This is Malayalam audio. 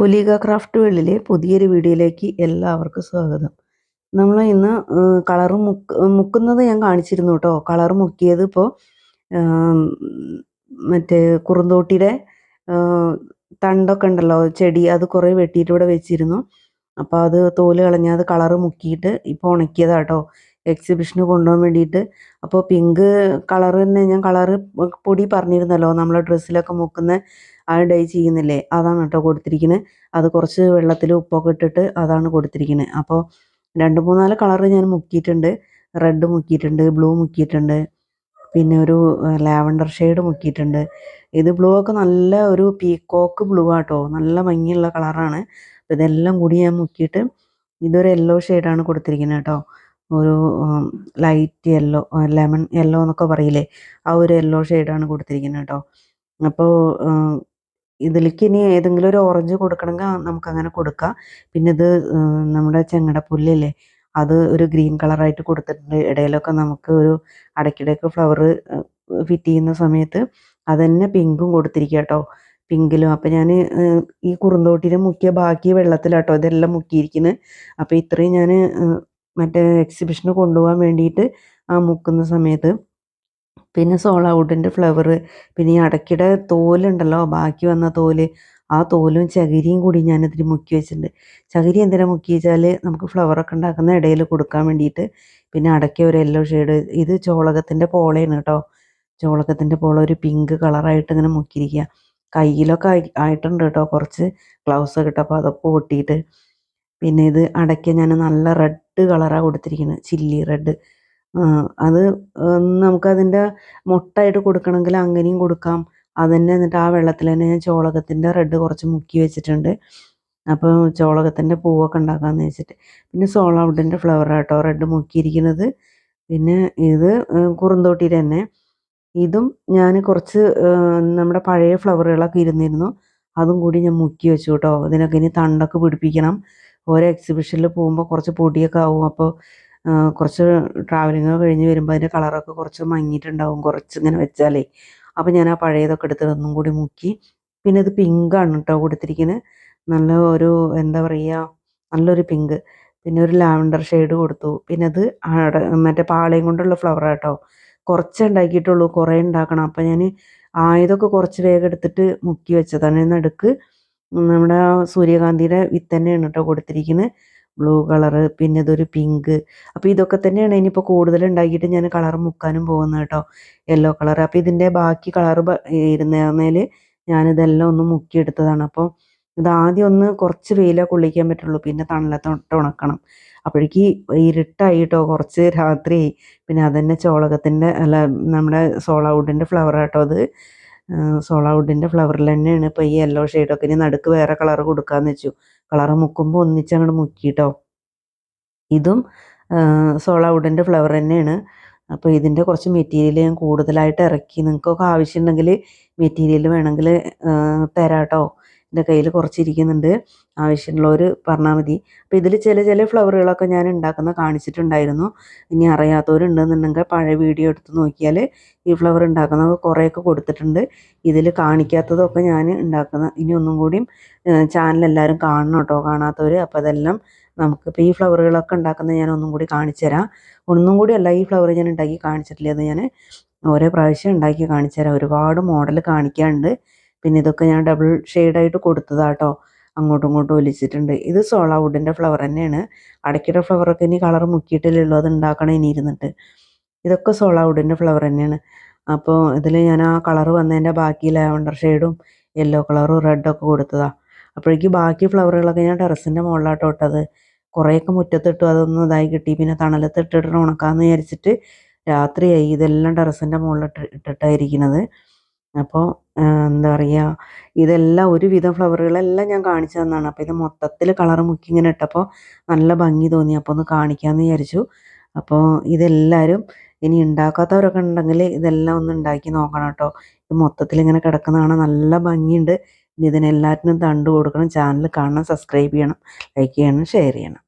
ഫുലിക ക്രാഫ്റ്റ് വേൾഡിലെ പുതിയൊരു വീഡിയോയിലേക്ക് എല്ലാവർക്കും സ്വാഗതം. നമ്മൾ ഇന്ന് കളർ മുക്ക് മുക്കുന്നത് ഞാൻ കാണിച്ചിരുന്നു കേട്ടോ. കളർ മുക്കിയത് ഇപ്പോൾ മറ്റേ കുറുന്തോട്ടിയുടെ തണ്ടൊക്കെ ഉണ്ടല്ലോ ചെടി അത് കുറേ വെട്ടിയിട്ട് ഇവിടെ വെച്ചിരുന്നു. അപ്പോൾ അത് തോൽ കളഞ്ഞ് അത് കളർ മുക്കിയിട്ട് ഇപ്പോൾ ഉണക്കിയതാട്ടോ എക്സിബിഷന് കൊണ്ടുപോകാൻ വേണ്ടിയിട്ട്. അപ്പോൾ പിങ്ക് കളർ തന്നെ ഞാൻ കളർ പൊടി പറഞ്ഞിരുന്നല്ലോ നമ്മൾ ഡ്രസ്സിലൊക്കെ മുക്കുന്ന ആ ഡൈ ചെയ്യുന്നില്ലേ? അതാണ് കേട്ടോ കൊടുത്തിരിക്കുന്നത് അത് കുറച്ച് വെള്ളത്തിൽ ഉപ്പൊക്കെ ഇട്ടിട്ട് അതാണ് കൊടുത്തിരിക്കുന്നത് അപ്പോൾ രണ്ട് മൂന്നാൽ കളറ് ഞാൻ മുക്കിയിട്ടുണ്ട്. Red മുക്കിയിട്ടുണ്ട് blue മുക്കിയിട്ടുണ്ട്. പിന്നെ ഒരു ലാവണ്ടർ ഷെയ്ഡ് മുക്കിയിട്ടുണ്ട്. ഇത് ബ്ലൂ ഒക്കെ നല്ല ഒരു പീക്കോക്ക് ബ്ലൂ ആട്ടോ. നല്ല ഭംഗിയുള്ള കളറാണ് അപ്പോൾ ഇതെല്ലാം കൂടി ഞാൻ മുക്കിയിട്ട് ഇതൊരു യെല്ലോ ഷെയ്ഡാണ് കൊടുത്തിരിക്കുന്നത് കേട്ടോ. ഒരു ലൈറ്റ് യെല്ലോ ലെമൺ യെല്ലോ എന്നൊക്കെ പറയില്ലേ? ആ ഒരു യെല്ലോ ഷെയ്ഡാണ് കൊടുത്തിരിക്കുന്നത് കേട്ടോ അപ്പോൾ ഇതിലേക്ക് ഇനി ഏതെങ്കിലും ഒരു ഓറഞ്ച് കൊടുക്കണമെങ്കിൽ നമുക്കങ്ങനെ കൊടുക്കാം. പിന്നെ ഇത് നമ്മുടെ ചെങ്ങട പുല്ലില്ലേ അത് ഒരു ഗ്രീൻ കളറായിട്ട് കൊടുത്തിട്ടുണ്ട്. ഇടയിലൊക്കെ നമുക്ക് ഒരു അടയ്ക്കിടയ്ക്ക് ഫ്ലവർ ഫിറ്റ് ചെയ്യുന്ന സമയത്ത് അതന്നെ പിങ്കും കൊടുത്തിരിക്കുക കേട്ടോ പിങ്കിലും അപ്പം ഞാൻ ഈ കുറുന്തോട്ടിനെ മുക്കിയ ബാക്കി വെള്ളത്തിലാട്ടോ ഇതെല്ലാം മുക്കിയിരിക്കുന്നത് അപ്പോൾ ഇത്രയും ഞാൻ മറ്റേ എക്സിബിഷന് കൊണ്ടുപോകാൻ വേണ്ടിയിട്ട് ആ മുക്കുന്ന സമയത്ത്. പിന്നെ സോളാവുഡിന്റെ ഫ്ലവർ പിന്നെ ഈ അടയ്ക്കയുടെ തോലുണ്ടല്ലോ ബാക്കി വന്ന തോൽ ആ തോലും ചകിരിയും കൂടി ഞാനിതിൽ മുക്കി വെച്ചിട്ടുണ്ട്. ചകിരി എന്തിനാ മുക്കി വെച്ചാൽ നമുക്ക് ഫ്ലവറൊക്കെ ഉണ്ടാക്കുന്ന ഇടയിൽ കൊടുക്കാൻ വേണ്ടിയിട്ട്. പിന്നെ അടയ്ക്ക ഒരു യെല്ലോ ഷെയ്ഡ് ഇത് ചോളകത്തിന്റെ പോളയാണ് കേട്ടോ. ചോളകത്തിന്റെ പോള ഒരു പിങ്ക് കളറായിട്ട് ഇങ്ങനെ മുക്കിയിരിക്കുക. കയ്യിലൊക്കെ ആയി ആയിട്ടുണ്ട് കേട്ടോ കുറച്ച് ഗ്ലൗസ് ഒക്കെ ഇട്ടപ്പോൾ അതൊക്കെ പൊട്ടിയിട്ട് പിന്നെ ഇത് അടയ്ക്ക ഞാൻ നല്ല റെഡ് കളറാണ് കൊടുത്തിരിക്കുന്നത് ചില്ലി റെഡ് അത് നമുക്കതിന്റെ മുട്ടായിട്ട് കൊടുക്കണമെങ്കിൽ അങ്ങനെയും കൊടുക്കാം. അത് തന്നെ എന്നിട്ട് ആ വെള്ളത്തിൽ തന്നെ ഞാൻ ചോളകത്തിന്റെ റെഡ് കുറച്ച് മുക്കി വെച്ചിട്ടുണ്ട്. അപ്പോൾ ചോളകത്തിന്റെ പൂവൊക്കെ ഉണ്ടാക്കാമെന്ന് വെച്ചിട്ട്. പിന്നെ സോളാവുഡിന്റെ ഫ്ലവർ ആട്ടോ റെഡ് മുക്കിയിരിക്കുന്നത്. പിന്നെ ഇത് കുറുന്തോട്ടി തന്നെ. ഇതും ഞാൻ കുറച്ച് നമ്മുടെ പഴയ ഫ്ലവറുകളൊക്കെ ഇരുന്നിരുന്നു. അതും കൂടി ഞാൻ മുക്കി വെച്ചു കേട്ടോ. ഇതിനൊക്കെ ഇനി തണ്ടൊക്കെ പിടിപ്പിക്കണം. ഓരോ എക്സിബിഷനിൽ പോകുമ്പോൾ കുറച്ച് പൊടിയൊക്കെ ആവും. അപ്പോൾ കുറച്ച് ട്രാവലിംഗ് കഴിഞ്ഞ് വരുമ്പോൾ അതിന്റെ കളറൊക്കെ കുറച്ച് മങ്ങിയിട്ടുണ്ടാവും. കുറച്ച് ഇങ്ങനെ വെച്ചാലേ. അപ്പോൾ ഞാൻ ആ പഴയതൊക്കെ എടുത്ത് ഒന്നും കൂടി മുക്കി. പിന്നെ ഇത് പിങ്കാണ് കേട്ടോ കൊടുത്തിരിക്കുന്നത് നല്ല ഒരു എന്താ പറയുക നല്ലൊരു പിങ്ക് പിന്നെ ഒരു ലാവൻഡർ ഷെയ്ഡ് കൊടുത്തു. പിന്നെ അത് മറ്റേ പാളയും കൊണ്ടുള്ള ഫ്ലവർ കേട്ടോ കുറച്ചേ ഉണ്ടാക്കിയിട്ടുള്ളൂ. കുറേ ഉണ്ടാക്കണം. അപ്പം ഞാൻ ആയതൊക്കെ കുറച്ച് വേഗം എടുത്തിട്ട് മുക്കി വെച്ചതാണ്. നടുക്ക് നമ്മുടെ സൂര്യകാന്തിയുടെ വിത്ത് തന്നെയാണ് കേട്ടോ കൊടുത്തിരിക്കുന്നത് ബ്ലൂ കളറ് പിന്നെ ഇതൊരു പിങ്ക് അപ്പോൾ ഇതൊക്കെ തന്നെയാണ് ഇനിയിപ്പോൾ കൂടുതൽ ഉണ്ടാക്കിയിട്ട് ഞാൻ കളർ മുക്കാനും പോകുന്നത് കേട്ടോ. യെല്ലോ കളർ അപ്പോൾ ഇതിന്റെ ബാക്കി കളർ ഇരുന്നേൽ ഞാനിതെല്ലാം ഒന്ന് മുക്കിയെടുത്തതാണ്. അപ്പോൾ ഇത് ആദ്യം ഒന്ന് കുറച്ച് വെയിലേ കൊള്ളിക്കാൻ പറ്റുള്ളൂ. പിന്നെ തണലത്തോട്ട് ഉണക്കണം അപ്പോഴേക്ക് ഇരുട്ടായി കേട്ടോ. കുറച്ച് രാത്രി പിന്നെ അതന്നെ ചോളകത്തിന്റെ അല്ല നമ്മുടെ സോളാവുഡിന്റെ ഫ്ലവർ കേട്ടോ അത്. സോളാവുഡിന്റെ ഫ്ലവറിൽ തന്നെയാണ്. ഇപ്പോൾ ഈ യെല്ലോ ഷെയ്ഡൊക്കെ ഇനി നടുക്ക് വേറെ കളർ കൊടുക്കാന്ന് വെച്ചു. കളർ മുക്കുമ്പോൾ ഒന്നിച്ച് അങ്ങോട്ട് മുക്കിട്ടോ. ഇതും സോളാവുഡിന്റെ ഫ്ലവർ തന്നെയാണ്. അപ്പോൾ ഇതിന്റെ കുറച്ച് മെറ്റീരിയൽ ഞാൻ കൂടുതലായിട്ട് ഇറക്കി. നിങ്ങൾക്കൊക്കെ ആവശ്യമുണ്ടെങ്കിൽ മെറ്റീരിയൽ വേണമെങ്കിൽ തരാം എന്റെ കയ്യിൽ കുറച്ചിരിക്കുന്നുണ്ട്. ആവശ്യമുള്ളവർ പറഞ്ഞാൽ മതി. അപ്പോൾ ഇതിൽ ചില ചില ഫ്ലവറുകളൊക്കെ ഞാൻ ഉണ്ടാക്കുന്ന കാണിച്ചിട്ടുണ്ടായിരുന്നു. ഇനി അറിയാത്തവരുണ്ടെന്നുണ്ടെങ്കിൽ പഴയ വീഡിയോ എടുത്ത് നോക്കിയാൽ ഈ ഫ്ലവർ ഉണ്ടാക്കുന്നത് കുറേയൊക്കെ കൊടുത്തിട്ടുണ്ട്. ഇതിൽ കാണിക്കാത്തതൊക്കെ ഞാൻ ഉണ്ടാക്കുന്ന ഇനി ഒന്നും കൂടിയും ചാനൽ എല്ലാവരും കാണണം കേട്ടോ. കാണാത്തവർ അപ്പോൾ അതെല്ലാം നമുക്കിപ്പോൾ ഈ ഫ്ലവറുകളൊക്കെ ഉണ്ടാക്കുന്നത് ഞാൻ ഒന്നും കൂടി കാണിച്ചു തരാം. ഒന്നും കൂടി അല്ല ഈ ഫ്ലവർ ഞാൻ ഉണ്ടാക്കി കാണിച്ചിട്ടില്ല. അത് ഞാൻ ഓരോ പ്രാവശ്യം ഉണ്ടാക്കി കാണിച്ചു തരാം. ഒരുപാട് മോഡൽ കാണിക്കാനുണ്ട്. പിന്നെ ഇതൊക്കെ ഞാൻ ഡബിൾ ഷെയ്ഡായിട്ട് കൊടുത്തതാട്ടോ. അങ്ങോട്ടും ഇങ്ങോട്ടും ഒലിച്ചിട്ടുണ്ട്. ഇത് സോളാവുഡിന്റെ ഫ്ലവർ തന്നെയാണ്. അടയ്ക്കയുടെ ഫ്ലവറൊക്കെ ഇനി കളർ മുക്കിയിട്ടില്ലല്ലോ അത് ഉണ്ടാക്കണം ഇനി ഇരുന്നിട്ട്. ഇതൊക്കെ സോളാവുഡിന്റെ ഫ്ലവർ തന്നെയാണ്. അപ്പോൾ ഇതിൽ ഞാൻ ആ കളർ വന്നതിന്റെ ബാക്കി ലാവണ്ടർ ഷെയ്ഡും യെല്ലോ കളറും റെഡൊക്കെ കൊടുത്തതാണ് അപ്പോഴേക്കും ബാക്കി ഫ്ലവറുകളൊക്കെ ഞാൻ ടെറസിന്റെ മുകളിലാട്ടോ ഇട്ടത്. കുറേയൊക്കെ മുറ്റത്തിട്ടു. അതൊന്നും ഇതായി കിട്ടി. പിന്നെ തണലത്ത് ഇട്ടിട്ട് ഉണക്കാമെന്ന് വിചാരിച്ചിട്ട് രാത്രിയായി. ഇതെല്ലാം ടെറസിന്റെ മുകളിലിട്ട് ഇട്ടിട്ടായിരിക്കുന്നത് അപ്പോൾ എന്താ പറയുക ഇതെല്ലാം ഒരുവിധം ഫ്ലവറുകളെല്ലാം ഞാൻ കാണിച്ചു തന്നതാണ് അപ്പോൾ ഇത് മൊത്തത്തിൽ കളർ മുക്കി ഇങ്ങനെ ഇട്ടപ്പോൾ നല്ല ഭംഗി തോന്നി. അപ്പോൾ ഒന്ന് കാണിക്കാമെന്ന് വിചാരിച്ചു. അപ്പോൾ ഇതെല്ലാവരും ഇനി ഉണ്ടാക്കാത്തവരൊക്കെ ഉണ്ടെങ്കിൽ ഇതെല്ലാം ഒന്ന് ഉണ്ടാക്കി നോക്കണം കേട്ടോ. ഇത് മൊത്തത്തിൽ ഇങ്ങനെ കിടക്കുന്നതാണ് നല്ല ഭംഗിയുണ്ട്. ഇനി ഇതിനെല്ലാറ്റിനും തണ്ട് കൊടുക്കണം. ചാനൽ കാണണം സബ്സ്ക്രൈബ് ചെയ്യണം ലൈക്ക് ചെയ്യണം ഷെയർ ചെയ്യണം.